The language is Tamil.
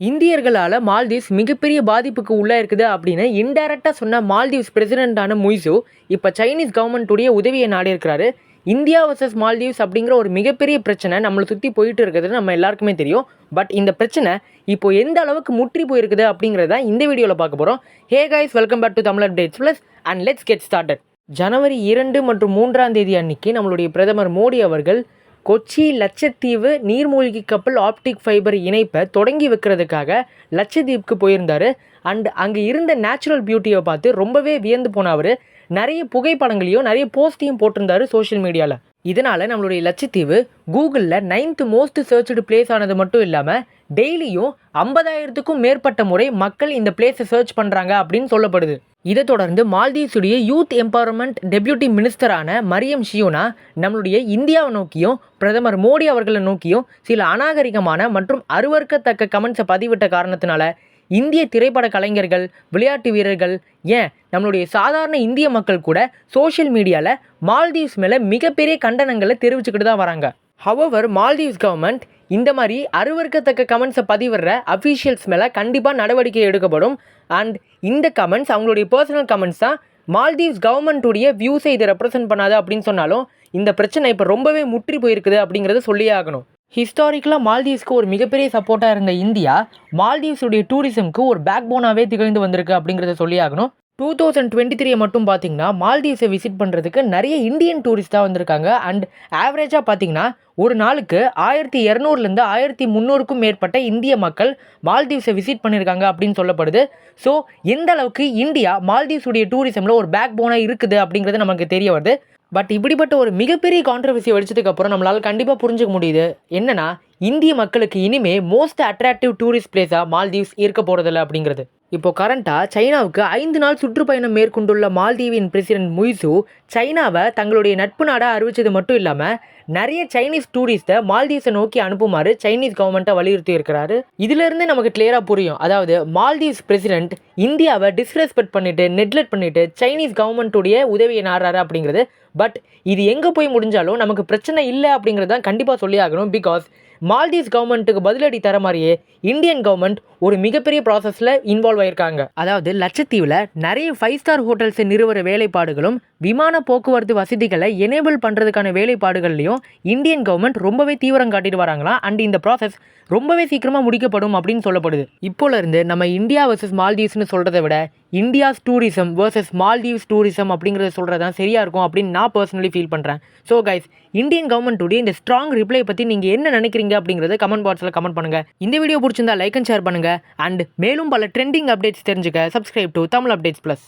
இந்தியர்களால் மால்தீவ்ஸ் மிகப்பெரிய பாதிப்புக்கு உள்ளே இருக்குது அப்படின்னு இன்டைரக்டாக சொன்ன மால்தீவ்ஸ் பிரசிடென்ட்டான முய்சு இப்போ சைனீஸ் கவர்மெண்ட்டுடைய உதவியை நாடி இருக்கிறாரு. இந்தியா வர்சஸ் மால்தீவ்ஸ் அப்படிங்கிற ஒரு மிகப்பெரிய பிரச்சனை நம்மளை சுற்றி போயிட்டு இருக்கிறது நம்ம எல்லாருக்குமே தெரியும். பட் இந்த பிரச்சனை இப்போ எந்த அளவுக்கு முற்றி போயிருக்குது அப்படிங்கிறத இந்த வீடியோவில் பார்க்க போகிறோம் hey guys welcome back to Tamil updates plus and let's get started ஜனவரி இரண்டு மற்றும் மூன்றாம் தேதி அன்னைக்கு நம்மளுடைய பிரதமர் மோடி அவர்கள் கொச்சி லட்சத்தீவு நீர்மூழ்கி கப்பல் ஆப்டிக் ஃபைபர் இணைப்பை தொடங்கி வைக்கிறதுக்காக லட்சத்தீவுக்கு போயிருந்தார். அண்ட் அங்கே இருந்த நேச்சுரல் பியூட்டியை பார்த்து ரொம்பவே வியந்து போன அவர். நிறைய புகைப்படங்களையும் நிறைய போஸ்டையும் போட்டிருந்தாரு சோஷியல் மீடியாவில் இதனால் நம்மளுடைய லட்சத்தீவு கூகுளில் நைன்த்து மோஸ்ட் சர்ச்சுடு பிளேஸ் ஆனது மட்டும் இல்லாமல் டெய்லியும் ஐம்பதாயிரத்துக்கும் மேற்பட்ட முறை மக்கள் இந்த பிளேஸை சர்ச் பண்ணுறாங்க அப்படின்னு சொல்லப்படுது. இதை தொடர்ந்து மால்தீவ்ஸுடைய யூத் எம்பவர்மெண்ட் டெப்யூட்டி மினிஸ்டரான மரியம் ஷியோனா நம்மளுடைய இந்தியாவை நோக்கியும் பிரதமர் மோடி அவர்களை நோக்கியும் சில அநாகரிகமான மற்றும் அருவறுக்கத்தக்க கமெண்ட்ஸை பதிவிட்ட காரணத்தினால இந்திய திரைப்பட கலைஞர்கள் விளையாட்டு வீரர்கள் ஏன் நம்மளுடைய சாதாரண இந்திய மக்கள் கூட சோஷியல் மீடியாவில் மால்தீவ்ஸ் மேலே மிகப்பெரிய கண்டனங்களை தெரிவிச்சுக்கிட்டு தான் வராங்க. ஹவவர் மால்தீவ்ஸ் கவர்மெண்ட் இந்த மாதிரி அருவறுக்கத்தக்க கமெண்ட்ஸை பதிவிடுற அஃபீஷியல்ஸ் மேலே கண்டிப்பாக நடவடிக்கை எடுக்கப்படும். அண்ட் இந்த கமெண்ட்ஸ் அவங்களுடைய பர்சனல் கமெண்ட்ஸ் தான் மால்தீவ்ஸ் கவர்மெண்ட்டுடைய வியூஸை இதை ரெப்ரசென்ட் பண்ணாது அப்படின்னு சொன்னாலும் இந்த பிரச்சனை இப்போ ரொம்பவே முற்றி போயிருக்குது அப்படிங்கிறத சொல்லியே ஆகணும். ஹிஸ்டாரிக்கலாக மால்தீவ்ஸ்க்கு ஒரு மிகப்பெரிய சப்போர்ட்டாக இருந்த இந்தியா மால்தீவ்ஸுடைய டூரிசம்க்கு ஒரு பேக் போனாகவே திகழ்ந்து வந்திருக்கு அப்படிங்கிறத சொல்லி ஆகணும். டூ தௌசண்ட் டுவெண்ட்டி த்ரீ மட்டும் பார்த்தீங்கன்னா மால்தீவ்ஸை விசிட் பண்ணுறதுக்கு நிறைய இந்தியன் டூரிஸ்ட் தான் வந்திருக்காங்க. அண்ட் ஆவரேஜாக பார்த்தீங்கன்னா ஒரு நாளுக்கு ஆயிரத்தி இரநூறுலேருந்து ஆயிரத்தி முந்நூறுக்கும் மேற்பட்ட இந்திய மக்கள் மால்தீவ்ஸை விசிட் பண்ணியிருக்காங்க அப்படின்னு சொல்லப்படுது. ஸோ எந்த அளவுக்கு இந்தியா மால்தீவ்ஸுடைய டூரிசமில் ஒரு பேக் போனாக இருக்குது அப்படிங்கிறது நமக்கு தெரிய வருது. பட் இப்படிப்பட்ட ஒரு மிகப்பெரிய கான்ட்ரவர்சி வெடிச்சதுக்கு அப்புறம் நம்மளால் கண்டிப்பாக புரிஞ்சுக்க முடியுது. என்னன்னா இந்திய மக்களுக்கு இனிமே மோஸ்ட் அட்ராக்டிவ் டூரிஸ்ட் பிளேஸாக மால்தீவ்ஸ் இருக்க போகிறதில்ல அப்படிங்கிறது. இப்போ கரண்ட்டாக சைனாவுக்கு ஐந்து நாள் சுற்றுப்பயணம் மேற்கொண்டுள்ள மால்தீவின் பிரசிடென்ட் முய்சு சைனாவை தங்களுடைய நட்பு நாடாக அறிவிச்சது மட்டும் இல்லாமல் நிறைய சைனீஸ் டூரிஸ்ட்டை மால்தீவ்ஸை நோக்கி அனுப்புமாறு சைனீஸ் கவர்மெண்ட்டை வலியுறுத்தி இருக்கிறாரு இதிலிருந்து நமக்கு கிளியராக புரியும். அதாவது மால்தீவ்ஸ் பிரசிடென்ட் இந்தியாவை டிஸ்ரெஸ்பெக்ட் பண்ணிட்டு நெக்லெக்ட் பண்ணிட்டு சைனீஸ் கவர்மெண்ட்டுடைய உதவியை நாடுறாரு அப்படிங்கிறது. பட் இது எங்கே போய் முடிஞ்சாலும் நமக்கு பிரச்சனை இல்லை அப்படிங்கிறது தான் கண்டிப்பாக சொல்லி ஆகணும் பிகாஸ் மால்தீவ்ஸ் கவர்மெண்ட்டுக்கு பதிலடி தர மாதிரியே இந்தியன் கவர்மெண்ட் ஒரு மிகப்பெரிய ப்ராசஸில் இன்வால்வ் ஆயிருக்காங்க. அதாவது லட்சத்தீவில் நிறைய ஃபைவ் ஸ்டார் ஹோட்டல்ஸை நிறுவன வேலைப்பாடுகளும் விமான போக்குவரத்து வசதிகளை எனேபிள் பண்ணுறதுக்கான வேலைப்பாடுகள்லையும் இந்தியன் கவர்மெண்ட் ரொம்பவே தீவிரம் காட்டிட்டு வராங்களாம் அண்ட் இந்த ப்ராசஸ் ரொம்பவே சீக்கிரமாக முடிக்கப்படும் அப்படின்னு சொல்லப்படுது. இப்போலேருந்து நம்ம இந்தியா வர்சஸ் மால்தீவ்ஸ்னு சொல்கிறத விட India's tourism versus Maldives tourism அப்படிங்கிறத சொல்கிறது தான் சரியாக இருக்கும் அப்படின்னு நான் பர்சனலி ஃபீல் பண்ணுறேன் ஸோ கைஸ் இந்தியன் கவர்மெண்ட்டுடைய இந்த ஸ்ட்ராங் ரிப்ளை பற்றி நீங்கள் என்ன நினைக்கிறீங்க அப்படிங்கிறத கமெண்ட் பாக்ஸில் கமெண்ட் பண்ணுங்கள் இந்த வீடியோ பிடிச்சிருந்தா லைக் அண்ட் ஷேர் பண்ணுங்கள் அண்ட் மேலும் பல ட்ரெண்டிங் அப்டேட்ஸ் தெரிஞ்சுக்க subscribe to Tamil updates plus